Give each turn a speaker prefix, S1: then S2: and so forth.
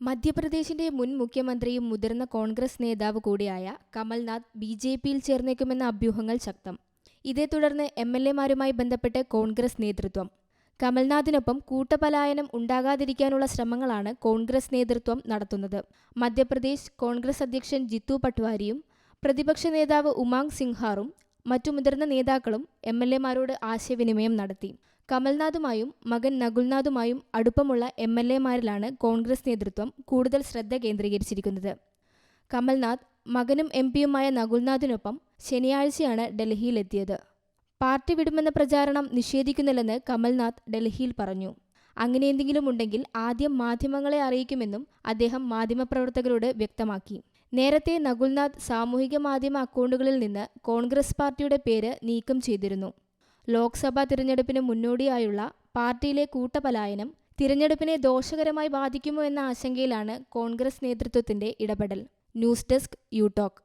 S1: മധ്യപ്രദേശിന്റെ മുൻ മുഖ്യമന്ത്രിയും മുതിർന്ന കോൺഗ്രസ് നേതാവ് കൂടിയായ കമൽനാഥ് ബി ജെ പിയിൽ ചേർന്നേക്കുമെന്ന അഭ്യൂഹങ്ങൾ ശക്തം. ഇതേ തുടർന്ന് എം എൽ എമാരുമായി ബന്ധപ്പെട്ട് കോൺഗ്രസ് നേതൃത്വം. കമൽനാഥിനൊപ്പം കൂട്ടപലായനം ഉണ്ടാകാതിരിക്കാനുള്ള ശ്രമങ്ങളാണ് കോൺഗ്രസ് നേതൃത്വം നടത്തുന്നത്. മധ്യപ്രദേശ് കോൺഗ്രസ് അധ്യക്ഷൻ ജിത്തു പട്വാരിയും പ്രതിപക്ഷ നേതാവ് ഉമാങ് സിംഹാറും മറ്റു മുതിർന്ന നേതാക്കളും എം എൽ എമാരോട് ആശയവിനിമയം നടത്തി. കമൽനാഥുമായും മകൻ നകുൽനാഥുമായും അടുപ്പമുള്ള എം എൽ എമാരിലാണ് കോൺഗ്രസ് നേതൃത്വം കൂടുതൽ ശ്രദ്ധ കേന്ദ്രീകരിച്ചിരിക്കുന്നത്. കമൽനാഥ് മകനും എം പിയുമായ നകുൽനാഥിനൊപ്പം ശനിയാഴ്ചയാണ് ഡൽഹിയിലെത്തിയത്. പാർട്ടി വിടുമെന്ന പ്രചാരണം നിഷേധിക്കുന്നില്ലെന്ന് കമൽനാഥ് ഡൽഹിയിൽ പറഞ്ഞു. അങ്ങനെ എന്തെങ്കിലും ഉണ്ടെങ്കിൽ ആദ്യം മാധ്യമങ്ങളെ അറിയിക്കുമെന്നും അദ്ദേഹം മാധ്യമപ്രവർത്തകരോട് വ്യക്തമാക്കി. നേരത്തെ നകുൽനാഥ് സാമൂഹിക മാധ്യമ അക്കൗണ്ടുകളിൽ നിന്ന് കോൺഗ്രസ് പാർട്ടിയുടെ പേര് നീക്കം ചെയ്തിരുന്നു. ലോക്സഭാ തിരഞ്ഞെടുപ്പിന് മുന്നോടിയായുള്ള പാർട്ടിയിലെ കൂട്ടപലായനം തിരഞ്ഞെടുപ്പിനെ ദോഷകരമായി ബാധിക്കുമോ എന്ന ആശങ്കയിലാണ് കോൺഗ്രസ് നേതൃത്വത്തിന്റെ ഇടപെടൽ. News desk you talk